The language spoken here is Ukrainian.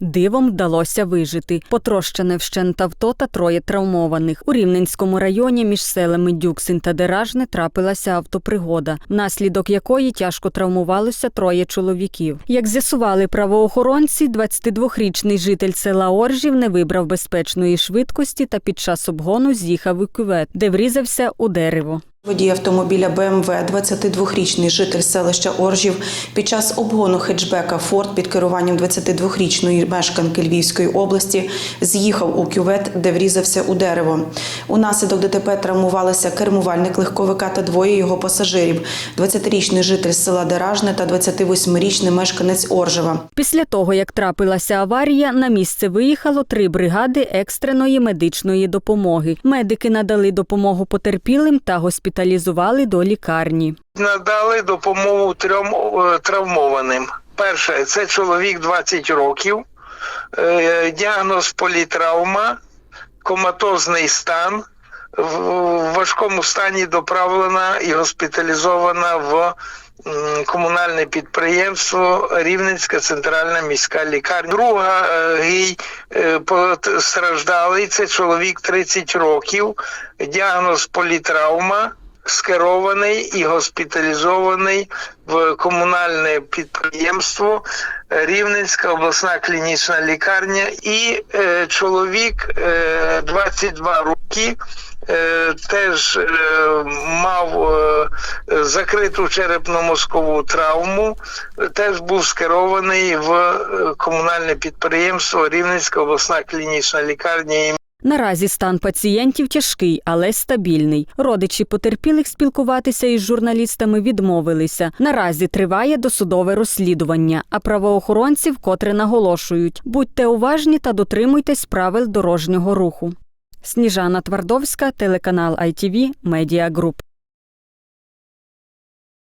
Дивом вдалося вижити. Потрощене вщент авто та троє травмованих. У Рівненському районі між селами Дюксин та Деражне трапилася автопригода, внаслідок якої тяжко травмувалося троє чоловіків. Як з'ясували правоохоронці, 22-річний житель села Оржів не вибрав безпечної швидкості та під час обгону з'їхав у кювет, де врізався у дерево. Водій автомобіля БМВ, 22-річний житель селища Оржів, під час обгону хетчбека Форд під керуванням 22-річної мешканки Львівської області з'їхав у кювет, де врізався у дерево. Унаслідок ДТП травмувалися кермувальник легковика та двоє його пасажирів: 20-річний житель села Деражне та 28-річний мешканець Оржева. Після того, як трапилася аварія, на місце виїхало три бригади екстреної медичної допомоги. Медики надали допомогу потерпілим та госпіталізували до лікарні. надали допомогу трьом е, травмованим. Перше, це чоловік 20 років, е, діагноз політравма, коматозний стан. В важкому стані доправлена і госпіталізована в комунальне підприємство Рівненська центральна міська лікарня. Друга е, гій постраждалий це чоловік 30 років, діагноз політравма скерований і госпіталізований в комунальне підприємство е, Рівненська обласна клінічна лікарня і е, чоловік е, 22 роки. е, Теж е, мав закриту черепно-мозкову травму, теж був скерований в комунальне підприємство Рівненська обласна клінічна лікарня Наразі стан пацієнтів тяжкий, але стабільний. Родичі потерпілих спілкуватися із журналістами відмовилися. Наразі триває досудове розслідування, а правоохоронці вкотре наголошують: будьте уважні та дотримуйтесь правил дорожнього руху. Сніжана Твардовська, телеканал ITV, Медіа Груп.